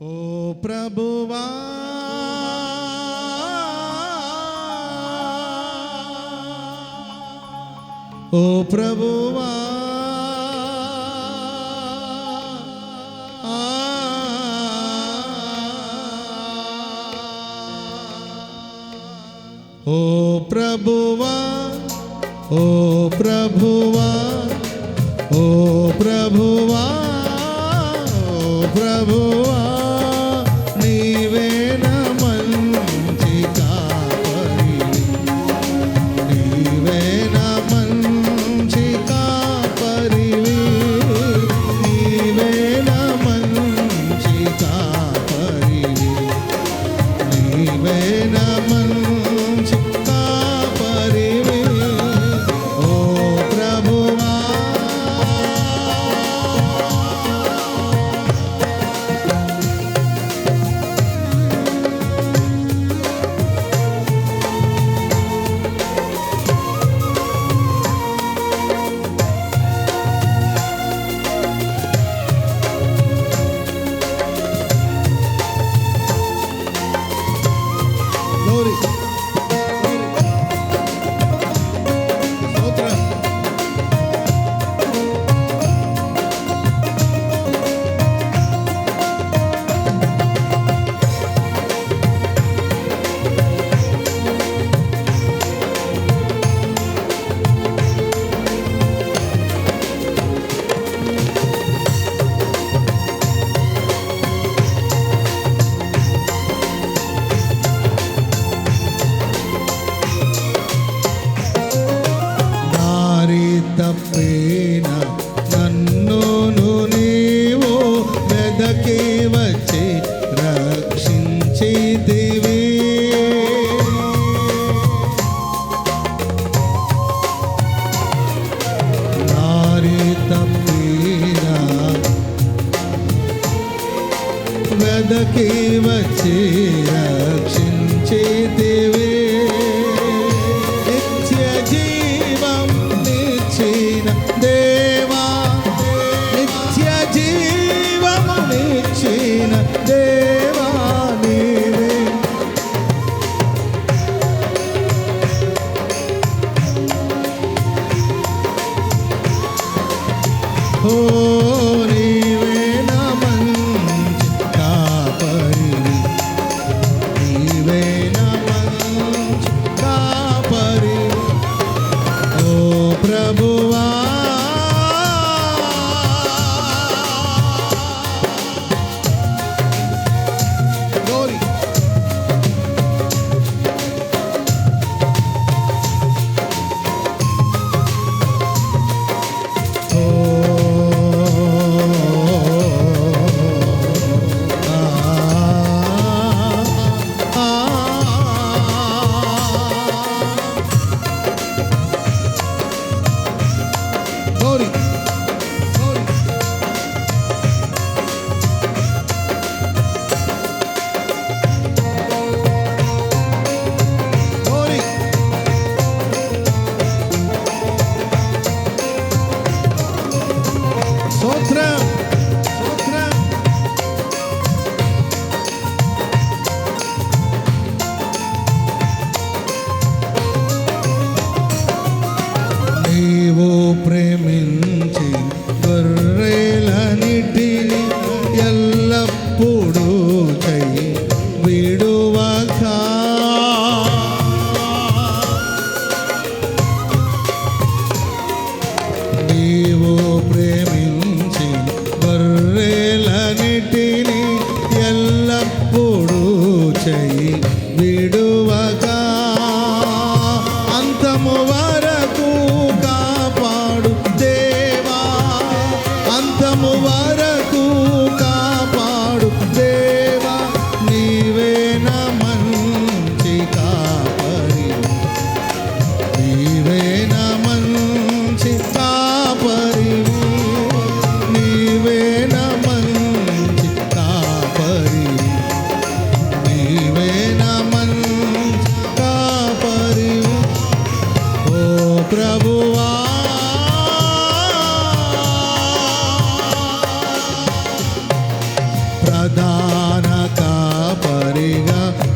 ఓ ప్రభువా ఓ ప్రభువా ఓ ప్రభువా ఓ ప్రభువా ఓ ప్రభువా ఓ ప్రభువా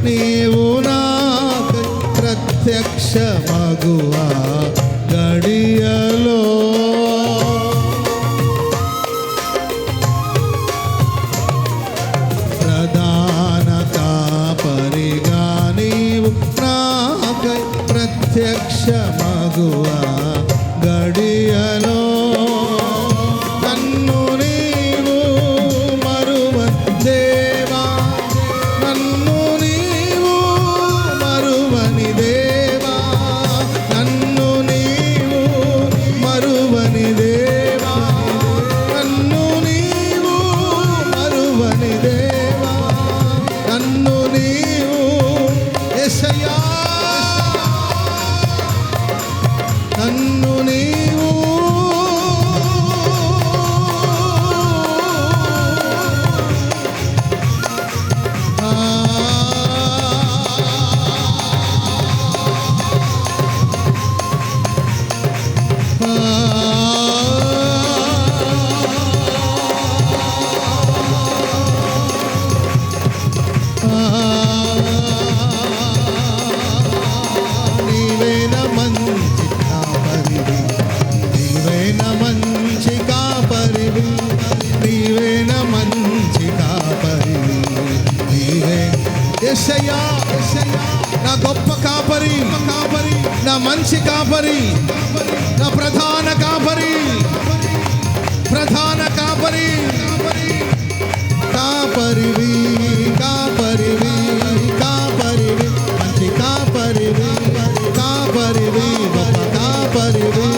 నీవు నాకు ప్రత్యక్ష మగువా గడియలో. ప్రధాన నీవు నాకు ప్రత్యక్ష మగువా మంచి కాపరి నా ప్రధాన కాపరి ప్రధాన కాపరి కాపరివి కాపరివి కాపరివి మంచి కాపరివి కాపరివి కాపరివి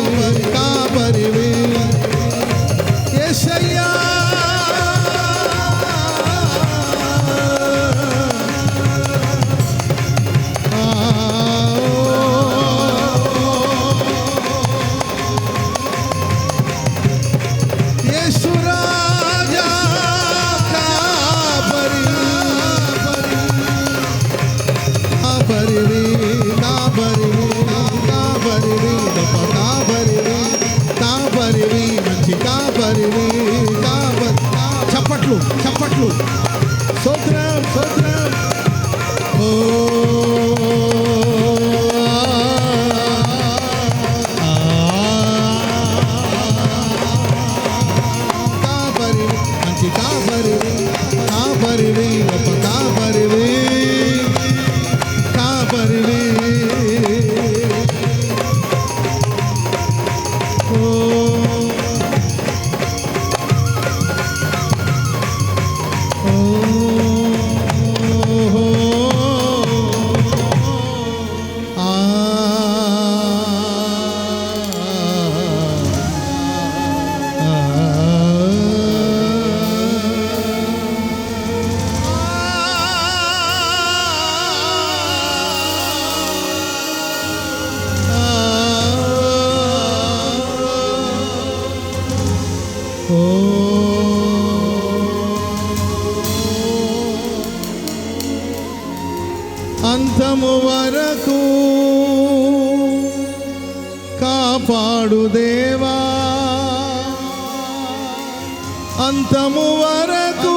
అంతము వరకు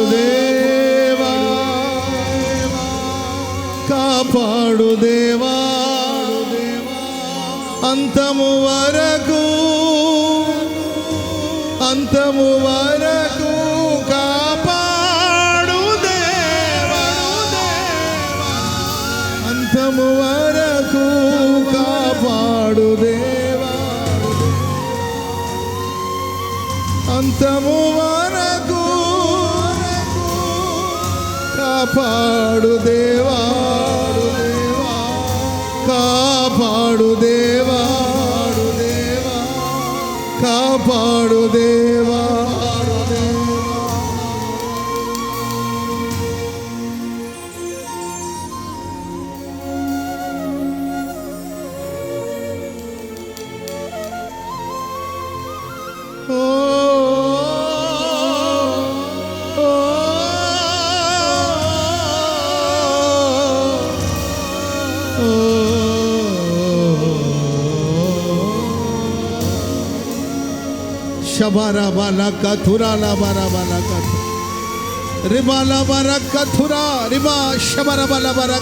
కాపాడుదేవా కాపాడుదేవా అంతము వరకు అంతము వరకు పాడుదే bara bara kathura la bara bara. Riba la bara riba shabara bara.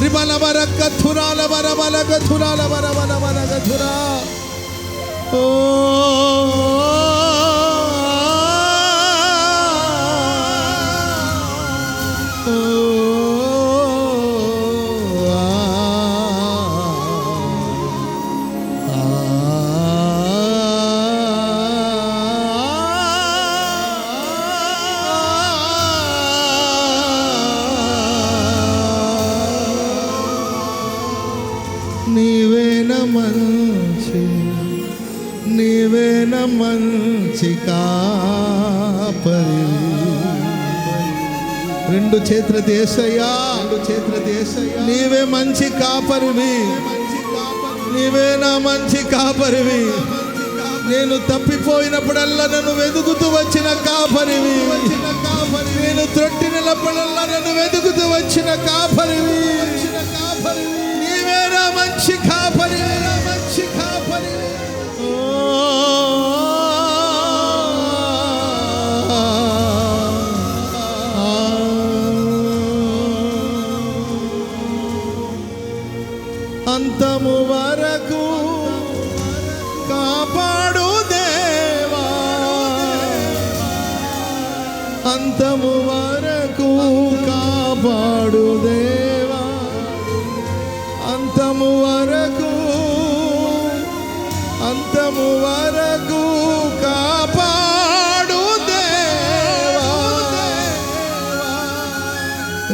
Riba la bara kathura la bara. Oh. కాపరి రెండు చేతుల దేశయ్యా రెండు చేతుల దేశయ్యా. నీవే మంచి కాపరివి. నీవే నా మంచి కాపరివి. నేను తప్పిపోయినప్పుడల్లా నన్ను వెతుకుతూ వచ్చిన కాపరివి. నేను త్రొట్టినప్పుడల్లా నన్ను వెతుకుతూ వచ్చిన కాపరివి. నీవే నా మంచి కాపరివి. నా మంచి కాపరివి. అంతము కాపాడు దేవా. అంతము వరకు కాపాడు దేవా. అంతము వరకు అంతము వరకు కాపాడు దేవా.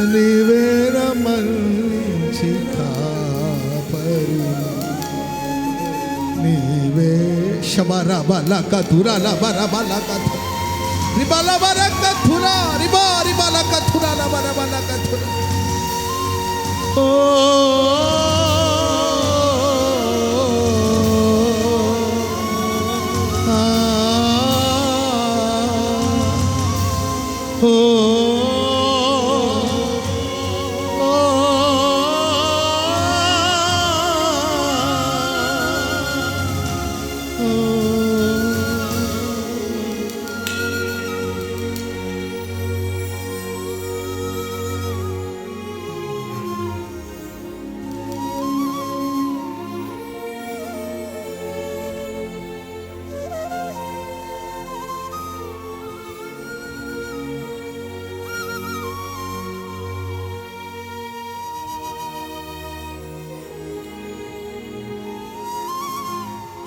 నీవేర మంచి కాపరి. నీ Shabara balaka thura la bara balaka ribala baraka thura riba ribalaka thura la bara balaka thura. Oh.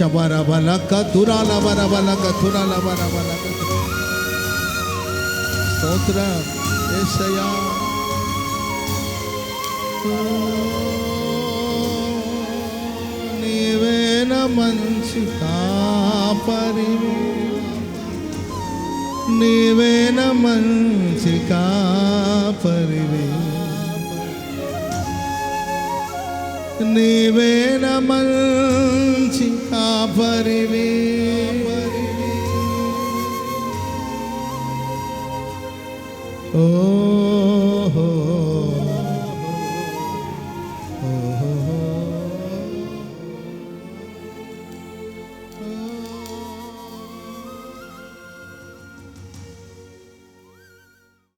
శబర బలక తురాల స్తోత్రం. యేసయ్యా నీవేన మంచి కాపరి నీవేన మంచి కాపరివే. నీవే మంచి కాపరివే.